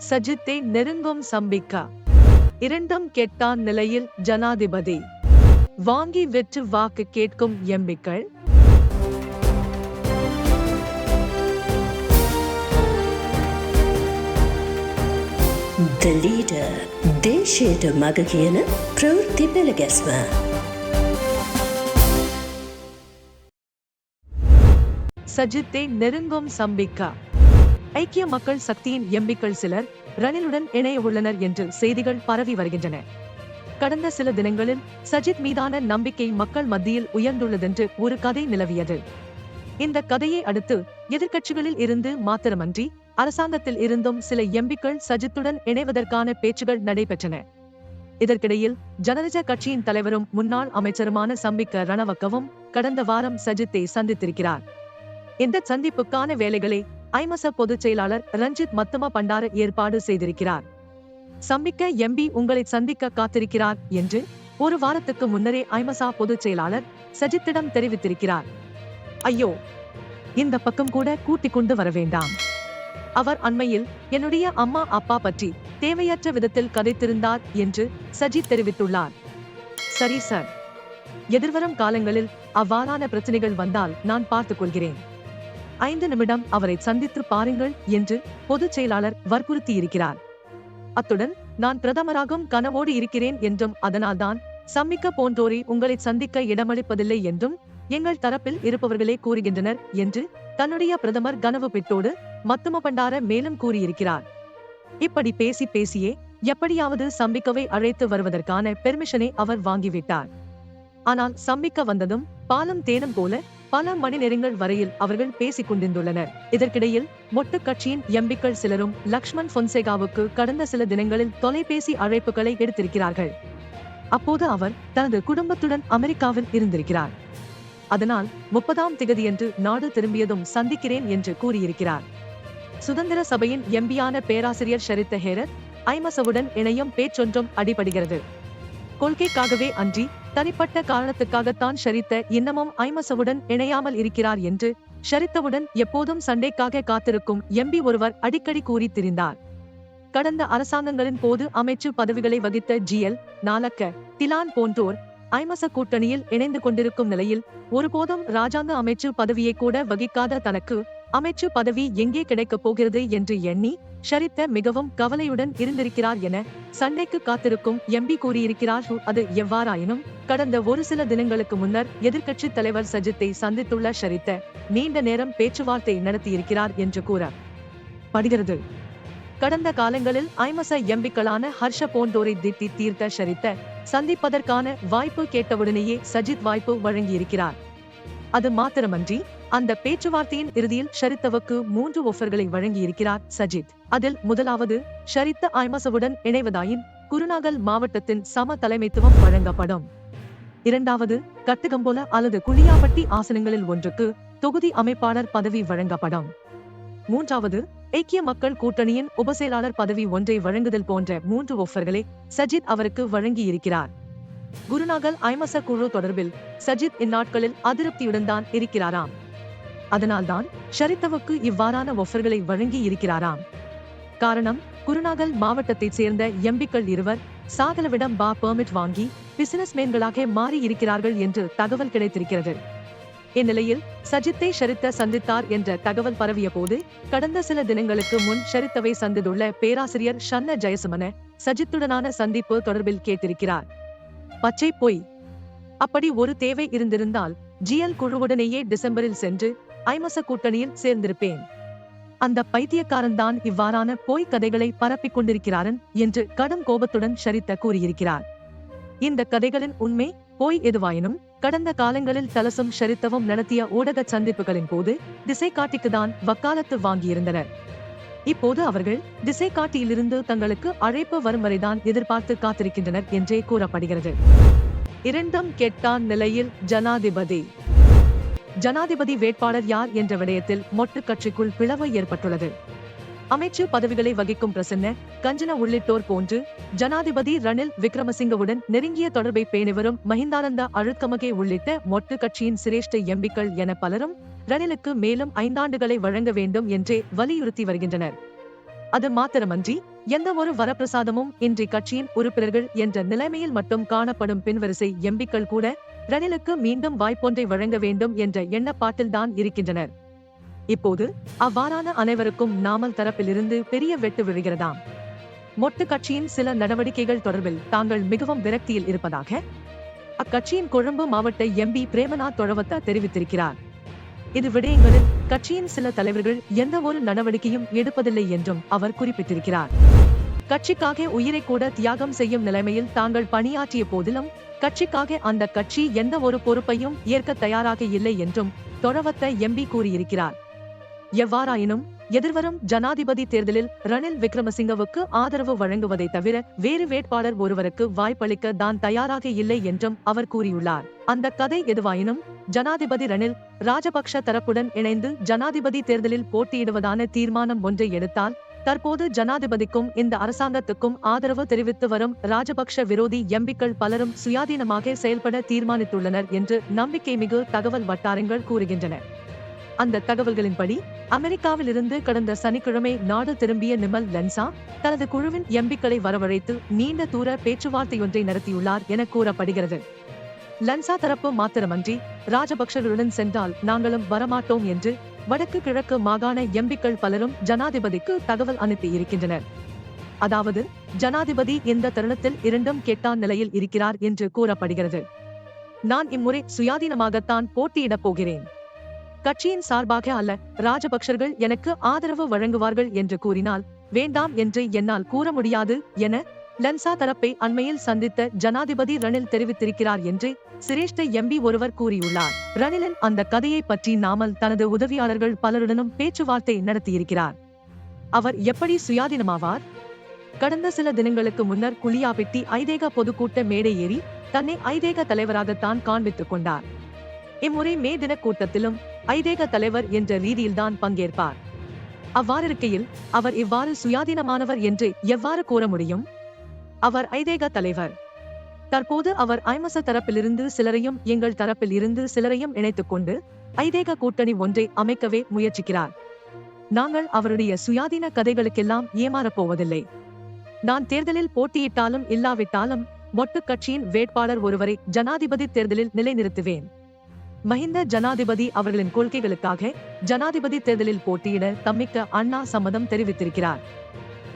சஜித்தை நெருங்கும் சம்பிக்கா இரண்டும் கெட்டான் நிலையில் ஜனாதிபதி வாங்கி வெற்று வாக்கு கேட்கும் எம்பிக்கள் The leader දේශයට මග කියන ප්‍රවෘත්ති පෙළගැස්ම. சஜித்தை நெருங்கும் சம்பிக்கா ஐக்கிய மக்கள் சக்தியின் எம்பிக்கள் சிலர் ரணிலுடன் இணைய உள்ளனர் என்று செய்திகள் பரவி வருகின்றன. கடந்த சில தினங்களில் சஜித் மீதான நம்பிக்கை மக்கள் மத்தியில் உயர்ந்துள்ளதென்று ஒரு கதை நிலவியது. இந்த கதையை அடுத்து எதிர்க்கட்சிகளில் இருந்து மாத்திரமன்றி அரசாங்கத்தில் இருந்தும் சில எம்பிக்கள் சஜித்துடன் இணைவதற்கான பேச்சுகள் நடைபெற்றன. இதற்கிடையில் ஜனரஜ கட்சியின் தலைவரும் முன்னாள் அமைச்சருமான சம்பிக்க ரணவக்கவும் கடந்த வாரம் சஜித்தை சந்தித்திருக்கிறார். இந்த சந்திப்புக்கான வேலைகளை ஐமச பொதுச் செயலாளர் ரஞ்சித் மத்தம பண்டார ஏற்பாடு செய்திருக்கிறார். சம்பிக்க எம்பி உங்களை சந்திக்க காத்திருக்கிறார் என்று ஒரு வாரத்துக்கு முன்னரே ஐமசா பொதுச் செயலாளர் சஜித்திடம் தெரிவித்திருக்கிறார். ஐயோ இந்த பக்கம் கூட கூட்டிக் கொண்டு வர வேண்டாம். அவர் அண்மையில் என்னுடைய அம்மா அப்பா பற்றி தேவையற்ற விதத்தில் கதைத்திருந்தார் என்று சஜித் தெரிவித்துள்ளார். சரி சார். எதிர்வரும் காலங்களில் அவ்வாறான பிரச்சனைகள் வந்தால் நான் பார்த்துக் கொள்கிறேன். ஐந்து நிமிடம் அவரை சந்தித்து பாருங்கள் என்று பொதுச் செயலாளர் வற்புறுத்தியிருக்கிறார். அத்துடன் நான் பிரதமராகும் கனவோடு இருக்கிறேன் என்றும் அதனால்தான் சம்மிக்க போன்றோரை உங்களை சந்திக்க இடமளிப்பதில்லை என்றும் எங்கள் தரப்பில் இருப்பவர்களே கூறுகின்றனர் என்று தன்னுடைய பிரதமர் கனவு பெற்றோடு மத்தும பண்டார மேலும் கூறியிருக்கிறார். இப்படி பேசி பேசியே எப்படியாவது சம்பிக்கவை அழைத்து வருவதற்கான பெர்மிஷனை அவர் வாங்கிவிட்டார். ஆனால் சம்பிக்க வந்ததும் பாலம் தேனும் போல பல மணி நேரங்கள் வரையில் அவர்கள் பேசிக் கொண்டிருந்துள்ளனர். இதற்கிடையில் மொட்டு கட்சியின் எம்பிக்கள் சிலரும் லக்ஷ்மண் பொன்சேகாவுக்கு கடந்த சில தினங்களில் தொலைபேசி அழைப்புகளை எடுத்திருக்கிறார்கள். அப்போது அவர் தனது குடும்பத்துடன் அமெரிக்காவில் இருந்திருக்கிறார். அதனால் முப்பதாம் திகதியன்று நாடு திரும்பியதும் சந்திக்கிறேன் என்று கூறியிருக்கிறார். சுதந்திர சபையின் எம்பியான பேராசிரியர் ஷரித்த ஹேரத் ஐமசவுடன் இணையும் பேச்சொன்றும் அடிபடுகிறது. கொள்கைக்காகவே அன்றி தனிப்பட்ட காரணத்துக்காகத்தான் ஷரித்த இன்னமும் ஐமசவுடன் இணையாமல் இருக்கிறார் என்று ஷரித்தவுடன் எப்போதும் சண்டைக்காக காத்திருக்கும் எம்பி ஒருவர் அடிக்கடி கூறி திரிந்தார் கடந்த அரசாங்கங்களின் போது அமைச்சு பதவிகளை வகித்த ஜிஎல் நாலக்க திலான் போன்றோர் ஐமச கூட்டணியில் இணைந்து கொண்டிருக்கும் நிலையில் ஒருபோதும் ராஜாங்க அமைச்சு பதவியை கூட வகிக்காத தனக்கு அமைச்சு பதவி எங்கே கிடைக்கப் போகிறது என்று எண்ணி ஷரித்த மிகவும் கவலையுடன் இருந்திருக்கிறார் என சண்டைக்கு காத்திருக்கும் எம்பி கூறியிருக்கிறார். அது எவ்வாறாயினும் கடந்த ஒரு சில தினங்களுக்கு முன்னர் எதிர்க்கட்சி தலைவர் சஜித்தை சந்தித்துள்ள ஷரித்த நீண்ட நேரம் பேச்சுவார்த்தை நடத்தியிருக்கிறார் என்று கூற படுகிறது. கடந்த காலங்களில் ஐமச எம்பிக்களான ஹர்ஷ போன்றோரை திட்டி தீர்த்த ஷரித்த சந்திப்பதற்கான வாய்ப்பு கேட்டவுடனேயே சஜித் வாய்ப்பு வழங்கியிருக்கிறார். அது மாத்திரமன்றி அந்த பேச்சுவார்த்தையின் இறுதியில் ஷரித்தவுக்கு மூன்று ஒஃபர்களை வழங்கியிருக்கிறார் சஜித். அதில் முதலாவது ஷரித்த ஐமசவுடன் இணைவதாயின் குருநாகல் மாவட்டத்தின் சம தலைமைத்துவம் வழங்கப்படும். இரண்டாவது கட்டுகம்போல அல்லது குளியாப்பட்டி ஆசனங்களில் ஒன்றுக்கு தொகுதி அமைப்பாளர் பதவி வழங்கப்படும். மூன்றாவது ஐக்கிய மக்கள் கூட்டணியின் உபசெயலாளர் பதவி ஒன்றை வழங்குதல் போன்ற மூன்று ஒஃபர்களை சஜித் அவருக்கு வழங்கியிருக்கிறார். குருநாகல் ஐமச குழு தொடர்பில் சஜித் இந்நாட்களில் அதிருப்தியுடன் தான் இருக்கிறாராம். அதனால்தான் ஷரித்தவுக்கு இவ்வாறான ஒஃபர்களை வழங்கி இருக்கிறாராம். காரணம் குருநாகல் மாவட்டத்தைச் சேர்ந்த எம்பிக்கள் இருவர் சாகலவிடம் பா பெர்மிட் வாங்கி பிசினஸ் மேன்களாக மாறி இருக்கிறார்கள் என்று தகவல் கிடைத்திருக்கிறது. இந்நிலையில் சஜித்தை ஷரித்த சந்தித்தார் என்ற தகவல் பரவிய போது கடந்த சில தினங்களுக்கு முன் ஷரித்தவை சந்தித்துள்ள பேராசிரியர் ஷன்ன ஜெயசுமன சஜித்துடனான சந்திப்பு தொடர்பில் கேட்டிருக்கிறார். பச்சை பொய். அப்படி ஒரு தேவை இருந்திருந்தால் ஜிஎல் குழுவுடனேயே டிசம்பரில் சென்று ஐமச கூட்டணியில் சேர்ந்திருப்பேன். அந்த பைத்தியக்காரன் தான் இவ்வாறான போய் கதைகளை பரப்பிக் கொண்டிருக்கிறாரன் என்று கடும் கோபத்துடன் ஷரித்த கூறியிருக்கிறார். இந்த கதைகளின் உண்மை போய் எதுவாயினும் கடந்த காலங்களில் தலசும் ஷரித்தவும் நடத்திய ஊடக சந்திப்புகளின் போது திசை காட்டிக்குதான் வக்காலத்து வாங்கியிருந்தனர். இப்போது அவர்கள் திசை காட்டியிலிருந்து தங்களுக்கு அழைப்பு வரும் வரைதான் எதிர்பார்த்து காத்திருக்கின்றனர் என்றே கூறப்படுகிறது. இரண்டும் கெட்டான் நிலையில் ஜனாதிபதி. ஜனாதிபதி வேட்பாளர் யார் என்ற விடயத்தில் மொட்டு கட்சிக்குள் பிளவு ஏற்பட்டுள்ளது. அமைச்சு பதவிகளை வகிக்கும் பிரசன்ன கஞ்சன உள்ளிட்டோர் போன்று ஜனாதிபதி ரணில் விக்ரமசிங்கவுடன் நெருங்கிய தொடர்பை பேணிவரும் மஹிந்தானந்த மஹிந்தானந்தா உள்ளிட்ட மொட்டு கட்சியின் சிரேஷ்ட எம்பிக்கள் என பலரும் ரணிலுக்கு மேலும் ஐந்தாண்டுகளை வழங்க வேண்டும் என்றே வலியுறுத்தி வருகின்றனர். அது மாத்திரமன்றி எந்த ஒரு வரப்பிரசாதமும் இன்றி கட்சியின் உறுப்பினர்கள் என்ற நிலைமையில் மட்டும் காணப்படும் பின்வரிசை எம்பிக்கள் கூட ரணிலுக்கு மீண்டும் வாய்ப்பொன்றை வழங்க வேண்டும் என்ற எண்ணப்பாட்டில்தான் இருக்கின்றனர். இப்போது அவ்வாறான அனைவருக்கும் நாமல் தரப்பிலிருந்து பெரிய வெட்டு விழுகிறதாம். மொட்டு கட்சியின் சில நடவடிக்கைகள் தொடர்பில் தாங்கள் மிகவும் விரக்தியில் இருப்பதாக அக்கட்சியின் கொழும்பு மாவட்ட எம்பி பிரேமநாத் தொழவத்தா தெரிவித்திருக்கிறார். இது விடயங்களில் கட்சியின் சில தலைவர்கள் எந்த ஒரு நடவடிக்கையும் எடுப்பதில்லை என்றும் அவர் குறிப்பிட்டிருக்கிறார். கட்சிக்காக உயிரை கூட தியாகம் செய்யும் நிலைமையில் தாங்கள் பணியாற்றிய போதிலும் கட்சிக்காக அந்த கட்சி எந்த ஒரு பொறுப்பையும் ஏற்க தயாராக இல்லை என்றும் தொடவத்த எம்பி கூறியிருக்கிறார். எவ்வாறாயினும் எதிர்வரும் ஜனாதிபதி தேர்தலில் ரணில் விக்ரமசிங்கவுக்கு ஆதரவு வழங்குவதை தவிர வேறு வேட்பாளர் ஒருவருக்கு வாய்ப்பளிக்க தான் தயாராக இல்லை என்றும் அவர் கூறியுள்ளார். அந்த கதை எதுவாயினும் ஜனாதிபதி ரணில் ராஜபக்ஷ தரப்புடன் இணைந்து ஜனாதிபதி தேர்தலில் போட்டியிடுவதான தீர்மானம் ஒன்றை எடுத்தால் தற்போது ஜனாதிபதிக்கும் இந்த அரசாங்கத்துக்கும் ஆதரவு தெரிவித்து வரும் ராஜபக்ஷ விரோதி எம்பிக்கள் பலரும் சுயாதீனமாக செயல்பட தீர்மானித்துள்ளனர் என்று நம்பிக்கை மிகு தகவல் வட்டாரங்கள் கூறுகின்றன. அந்த தகவல்களின்படி அமெரிக்காவிலிருந்து கடந்த சனிக்கிழமை நாடு திரும்பிய நிமல் லென்சா தனது குழுவின் எம்பிக்களை வரவழைத்து நீண்ட தூர பேச்சுவார்த்தையொன்றை நடத்தியுள்ளார் என கூறப்படுகிறது. லன்சா தரப்பு மாத்திரமன்றி ராஜபக்ஷர்களுடன் சென்றால் நாங்களும் வரமாட்டோம் என்று வடக்கு கிழக்கு மாகாண எம்பிக்கள் பலரும் ஜனாதிபதிக்கு தகவல் அனுப்பி இருக்கின்றனர் அதாவது ஜனாதிபதி இந்த தருணத்தில் இரண்டும் கெட்டான் நிலையில் இருக்கிறார் என்று கூறப்படுகிறது. நான் இம்முறை சுயாதீனமாகத்தான் போட்டியிடப் போகிறேன். கட்சியின் சார்பாக அல்ல ராஜபக்சர்கள் எனக்கு ஆதரவு வழங்குவார்கள் என்று கூறினால் வேண்டாம் என்று என்னால் கூற முடியாது என லென்சா தரப்பை அண்மையில் சந்தித்த ஜனாதிபதி ரணில் தெரிவித்திருக்கிறார் என்று சிரேஷ்ட எம்பி ஒருவர் கூறியுள்ளார். ரணிலின் அந்த கதையை பற்றி நாமல் தனது உதவியாளர்கள் பலருடனும் பேச்சுவார்த்தை நடத்தியிருக்கிறார். அவர் எப்படி சுயாதீனமாவார்? கடந்த சில தினங்களுக்கு முன்னர் குளியாபெட்டி ஐதேக பொதுக்கூட்ட மேடை ஏறி தன்னை ஐதேக தலைவராகத்தான் காண்பித்துக் கொண்டார். இம்முறை மே தின கூட்டத்திலும் ஐதேக தலைவர் என்ற ரீதியில்தான் பங்கேற்பார். அவ்வாறிருக்கையில் அவர் இவ்வாறு சுயாதீனமானவர் என்று எவ்வாறு கூற முடியும்? அவர் ஐதேக தலைவர். தற்போது அவர் ஐமச தரப்பிலிருந்து சிலரையும் எங்கள் தரப்பில் இருந்து சிலரையும் இணைத்துக் கொண்டு ஐதேக கூட்டணி ஒன்றை அமைக்கவே முயற்சிக்கிறார். நாங்கள் அவருடைய சுயாதீன கதைகளுக்கெல்லாம் ஏமாறப் போவதில்லை. நான் தேர்தலில் போட்டியிட்டாலும் இல்லாவிட்டாலும் மொட்டு கட்சியின் வேட்பாளர் ஒருவரை ஜனாதிபதி தேர்தலில் நிலைநிறுத்துவேன். மஹிந்த ஜனாதிபதி அவர்களின் கொள்கைகளுக்காக ஜனாதிபதி தேர்தலில் போட்டியிட தம்மிக்க அண்ணா சம்மதம் தெரிவித்திருக்கிறார்.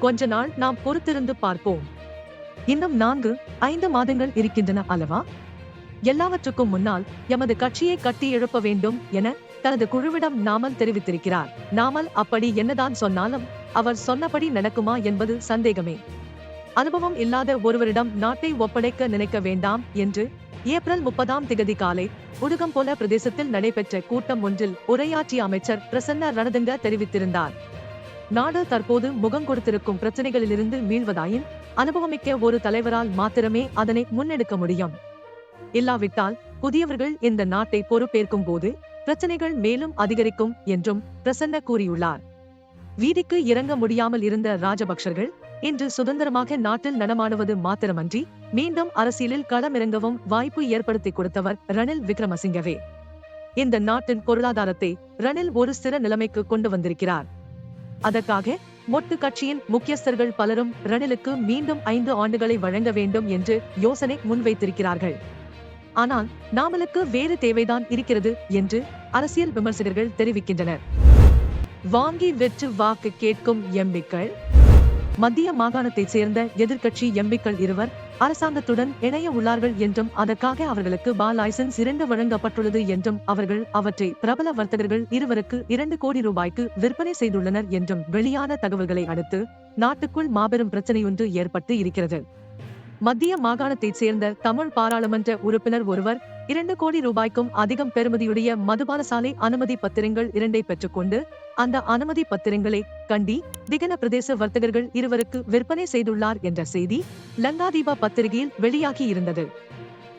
கொஞ்ச நாள் நாம் பொறுத்திருந்து பார்ப்போம். இன்னும் நான்கு ஐந்து மாதங்கள் இருக்கின்றன அல்லவா? எல்லாவற்றுக்கும் முன்னால் எமது கட்சியை கட்டி எழுப்ப வேண்டும் என தனது குழுவிடம் நாமல் தெரிவித்திருக்கிறார். நாமல் அப்படி என்னதான் சொன்னாலும் அவர் சொன்னபடி நடக்குமா என்பது சந்தேகமே. அனுபவம் இல்லாத ஒருவரிடம் நாட்டை ஒப்படைக்க நினைக்க வேண்டாம் என்று ஏப்ரல் முப்பதாம் திகதி காலை உடுகம்போல பிரதேசத்தில் நடைபெற்ற கூட்டம் ஒன்றில் உரையாற்றிய அமைச்சர் பிரசன்ன ரணதுங்க தெரிவித்திருந்தார். நாடு தற்போது முகம் கொடுத்திருக்கும் பிரச்சனைகளிலிருந்து மீள்வதாயின் அனுபவமிக்க ஒரு தலைவரால் மாத்திரமே அதனை முன்னெடுக்க முடியும். இல்லாவிட்டால் புதியவர்கள் இந்த நாட்டை பொறுப்பேற்கும் போது பிரச்சனைகள் மேலும் அதிகரிக்கும் என்றும் பிரசன்ன கூறியுள்ளார். வீதிக்கு இறங்க முடியாமல் இருந்த ராஜபக்சர்கள் இன்று சுதந்திரமாக நாட்டில் நடமாடுவது மாத்திரமன்றி மீண்டும் அரசியலில் களமிறங்கவும் வாய்ப்பு ஏற்படுத்தி கொடுத்தவர் ரணில் விக்ரமசிங்கவே. இந்த நாட்டின் பொருளாதாரத்தை ரணில் ஒரு சிற நிலைமைக்கு கொண்டு வந்திருக்கிறார். அதற்காக மொட்டு கட்சியின் முக்கியஸ்தர்கள் பலரும் ரணிலுக்கு மீண்டும் ஐந்து ஆண்டுகளை வழங்க வேண்டும் என்று யோசனை முன்வைத்திருக்கிறார்கள். ஆனால் நாமலுக்கு வேறு தேவைதான் இருக்கிறது என்று அரசியல் விமர்சகர்கள் தெரிவிக்கின்றனர். வாங்கி வெற்று வாக்கு கேட்கும் எம்பிக்கள். மத்திய மாகாணத்தைச் சேர்ந்த எதிர்க்கட்சி எம்பிக்கள் இருவர் அரசாங்கத்துடன் இணைய உள்ளார்கள் என்றும் அதற்காக அவர்களுக்கு பா லைசன்ஸ் இரண்டு வழங்கப்பட்டுள்ளது என்றும் அவர்கள் அவற்றை பிரபல வர்த்தகர்கள் இருவருக்கு இரண்டு கோடி ரூபாய்க்கு விற்பனை செய்துள்ளனர் என்றும் வெளியான தகவல்களை அடுத்து நாட்டுக்குள் மாபெரும் பிரச்சனையொன்று ஏற்பட்டு இருக்கிறது. மத்திய மாகாணத்தைச் சேர்ந்த தமிழ் பாராளுமன்ற உறுப்பினர் ஒருவர் இரண்டு கோடி ரூபாய்க்கும் அதிகம் பெறுமதியுடைய மதுபானசாலை அனுமதி பத்திரங்கள் இரண்டை பெற்றுக்கொண்டு அந்த அனுமதி பத்திரங்களை கண்டி திகன பிரதேச வர்த்தகர்கள் இருவருக்கு விற்பனை செய்துள்ளார் என்ற செய்தி லங்காதீபா பத்திரிகையில் வெளியாகி இருந்தது.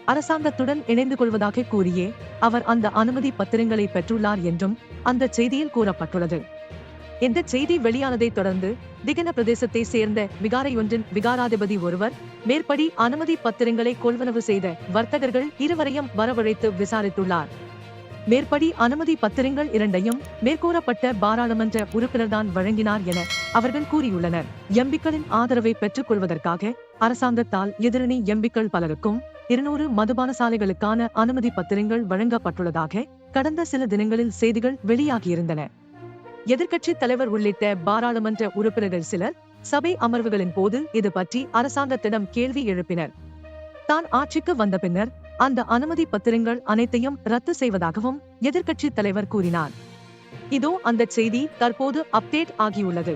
அரசாங்கத்துடன் இணைந்து கொள்வதாக கூறியே அவர் அந்த அனுமதி பத்திரங்களை பெற்றுள்ளார் என்றும் அந்த செய்தியில் கூறப்பட்டுள்ளது. இந்த செய்தி வெளியானதை தொடர்ந்து திகன பிரதேசத்தை சேர்ந்த விகாரையொன்றின் விகாராதிபதி ஒருவர் மேற்படி அனுமதி பத்திரங்களை கொள்வனவு செய்த வர்த்தகர்கள் இருவரையும் வரவழைத்து விசாரித்துள்ளார். மேற்படி அனுமதி பத்திரங்கள் இரண்டையும் மேற்கூறப்பட்ட பாராளுமன்ற உறுப்பினர்தான் வழங்கினார் என அவர்கள் கூறியுள்ளனர். எம்பிக்களின் ஆதரவை பெற்றுக் கொள்வதற்காக அரசாங்கத்தால் எதிரணி எம்பிக்கள் பலருக்கும் இருநூறு மதுபான சாலைகளுக்கான அனுமதி பத்திரங்கள் வழங்கப்பட்டுள்ளதாக கடந்த சில தினங்களில் செய்திகள் வெளியாகியிருந்தன. எதிர்க்கட்சி தலைவர் உள்ளிட்ட பாராளுமன்ற உறுப்பினர்கள் சிலர் சபை அமர்வுகளின் போது இது பற்றி அரசாங்கத்திடம் கேள்வி எழுப்பினர். தான் ஆட்சிக்கு வந்த பின்னர் அந்த அனுமதி பத்திரங்கள் அனைத்தையும் ரத்து செய்வதாகவும் எதிர்க்கட்சி தலைவர் கூறினார். இதோ அந்த செய்தி தற்போது அப்டேட் ஆகியுள்ளது.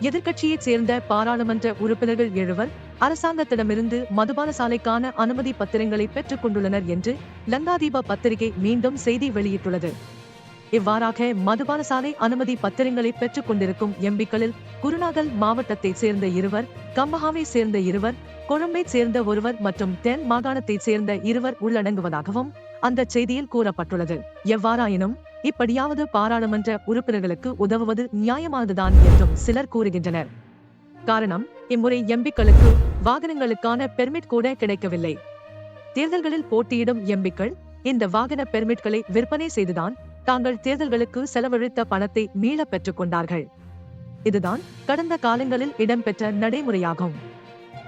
எதிர்க்கட்சியைச் சேர்ந்த பாராளுமன்ற உறுப்பினர்கள் எழுவர் அரசாங்கத்திடமிருந்து மதுபான சாலைக்கான அனுமதி பத்திரங்களை பெற்றுக் கொண்டுள்ளனர் என்று லங்காதீப பத்திரிகை மீண்டும் செய்தி வெளியிட்டுள்ளது. இவ்வாறாக மதுபான சாலை அனுமதி பத்திரங்களை பெற்றுக் கொண்டிருக்கும் எம்பிக்களில் குருநாகல் மாவட்டத்தை சேர்ந்த இருவர் கம்பஹாவை சேர்ந்த இருவர் கொழும்பை சேர்ந்த ஒருவர் மற்றும் தென் மாகாணத்தை சேர்ந்த இருவர் உள்ளடங்குவதாகவும் அந்த செய்தியில் கூறப்பட்டுள்ளது. எவ்வாறாயினும் இப்படியாவது பாராளுமன்ற உறுப்பினர்களுக்கு உதவுவது நியாயமானதுதான் என்றும் சிலர் கூறுகின்றனர். காரணம் இம்முறை எம்பிக்களுக்கு வாகனங்களுக்கான பெர்மிட் கூட கிடைக்கவில்லை. தேர்தல்களில் போட்டியிடும் எம்பிக்கள் இந்த வாகன பெர்மிட்களை விற்பனை செய்துதான் தாங்கள் தேர்தல்களுக்கு செலவழித்த பணத்தை மீள பெற்றுக் கொண்டார்கள். இதுதான் கடந்த காலங்களில் இடம்பெற்ற நடைமுறையாகும்.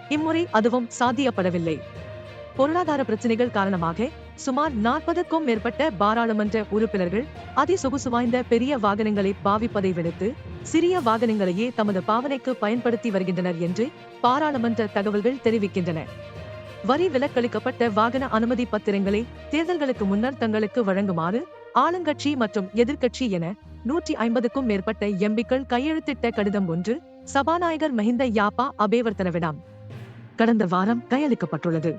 இம்முறை அதுவும் சாத்தியப்படவில்லை. பொருளாதார பிரச்சனைகள் காரணமாக சுமார் நாற்பதுக்கும் மேற்பட்ட பாராளுமன்ற உறுப்பினர்கள் அதிசொகுசு வாய்ந்த பெரிய வாகனங்களை பாவிப்பதை விடுத்து சிறிய வாகனங்களையே தமது பாவனைக்கு பயன்படுத்தி வருகின்றனர் என்று பாராளுமன்ற தகவல்கள் தெரிவிக்கின்றன. வரி விலக்களிக்கப்பட்ட வாகன அனுமதி பத்திரங்களை தேர்தல்களுக்கு முன்னர் தங்களுக்கு வழங்குமாறு ஆளுங்கட்சி மற்றும் எதிர்க்கட்சி என நூற்றி ஐம்பதுக்கும் மேற்பட்ட எம்பிக்கள் கையெழுத்திட்ட கடிதம் ஒன்று சபாநாயகர் மஹிந்த யாப்பா அபேவர்த்தனவிடம் கடந்த வாரம் கையளிக்கப்பட்டுள்ளது.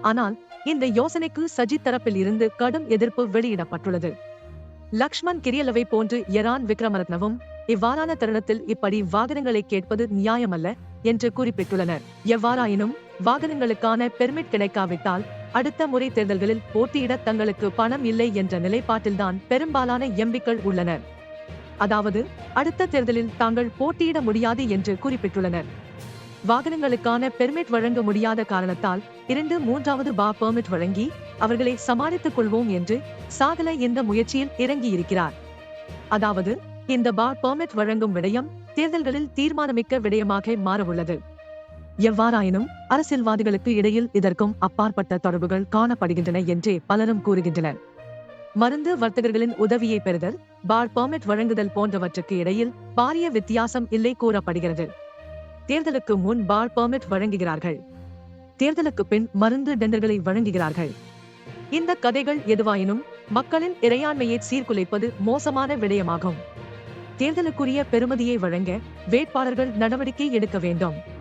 ஆனால் இந்த யோசனைக்கு சஜித் தரப்பில் இருந்து கடும் எதிர்ப்பு வெளியிடப்பட்டுள்ளது. லக்ஷ்மண் கிரியலவை போன்று எரான் விக்ரமரத்னவும் இவ்வாறான தருணத்தில் இப்படி வாகனங்களை கேட்பது நியாயமல்ல என்று குறிப்பிட்டுள்ளனர். எவ்வாறாயினும் வாகனங்களுக்கான பெர்மிட் கிடைக்காவிட்டால் அடுத்த முறை தேர்தல்களில் போட்டியிட தங்களுக்கு பணம் இல்லை என்ற நிலைப்பாட்டில்தான் பெரும்பாலான எம்பிக்கள் உள்ளனர். அதாவது அடுத்த தேர்தலில் தாங்கள் போட்டியிட முடியாது என்று குறிப்பிட்டுள்ளனர். வாகனங்களுக்கான பெர்மிட் வழங்க முடியாத காரணத்தால் இரண்டு மூன்றாவது பா பெர்மிட் வழங்கி அவர்களை சமாளித்துக் கொள்வோம் என்று சாகல இந்த முயற்சியில் இறங்கியிருக்கிறார். அதாவது இந்த பார் பெர்மிட் வழங்கும் விடயம் தேர்தல்களில் தீர்மானமிக்க விடயமாக மாறவுள்ளது. எவ்வாறாயினும் அரசியல்வாதிகளுக்கு இடையில் இதற்கும் அப்பாற்பட்ட தொடர்புகள் காணப்படுகின்றன என்றே பலரும் கூறுகின்றனர். மருந்து வர்த்தகர்களின் உதவியை பெறுதல் பார் பெர்மிட் வழங்குதல் போன்றவற்றுக்கு இடையில் பாரிய வித்தியாசம் இல்லை கூறப்படுகிறது. தேர்தலுக்கு முன் பார் பெர்மிட் வழங்குகிறார்கள். தேர்தலுக்கு பின் மருந்து டெண்டர்களை வழங்குகிறார்கள். இந்த கதைகள் எதுவாயினும் மக்களின் இறையாண்மையை சீர்குலைப்பது மோசமான விடயமாகும். தேர்தலுக்குரிய பெறுமதியை வழங்க வேட்பாளர்கள் நடவடிக்கை எடுக்க வேண்டும்.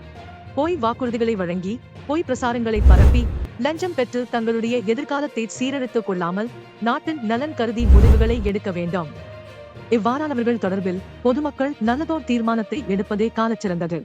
பொய் வாக்குறுதிகளை வழங்கி பொய் பிரசாரங்களை பரப்பி லஞ்சம் பெற்று தங்களுடைய எதிர்காலத்தை சீரழித்துக் கொள்ளாமல் நாட்டின் நலன் கருதி முடிவுகளை எடுக்க வேண்டும். இவ்வாறானவர்கள் தொடர்பில் பொதுமக்கள் நல்லதோர் தீர்மானத்தை எடுப்பதே காலச்சிறந்தது.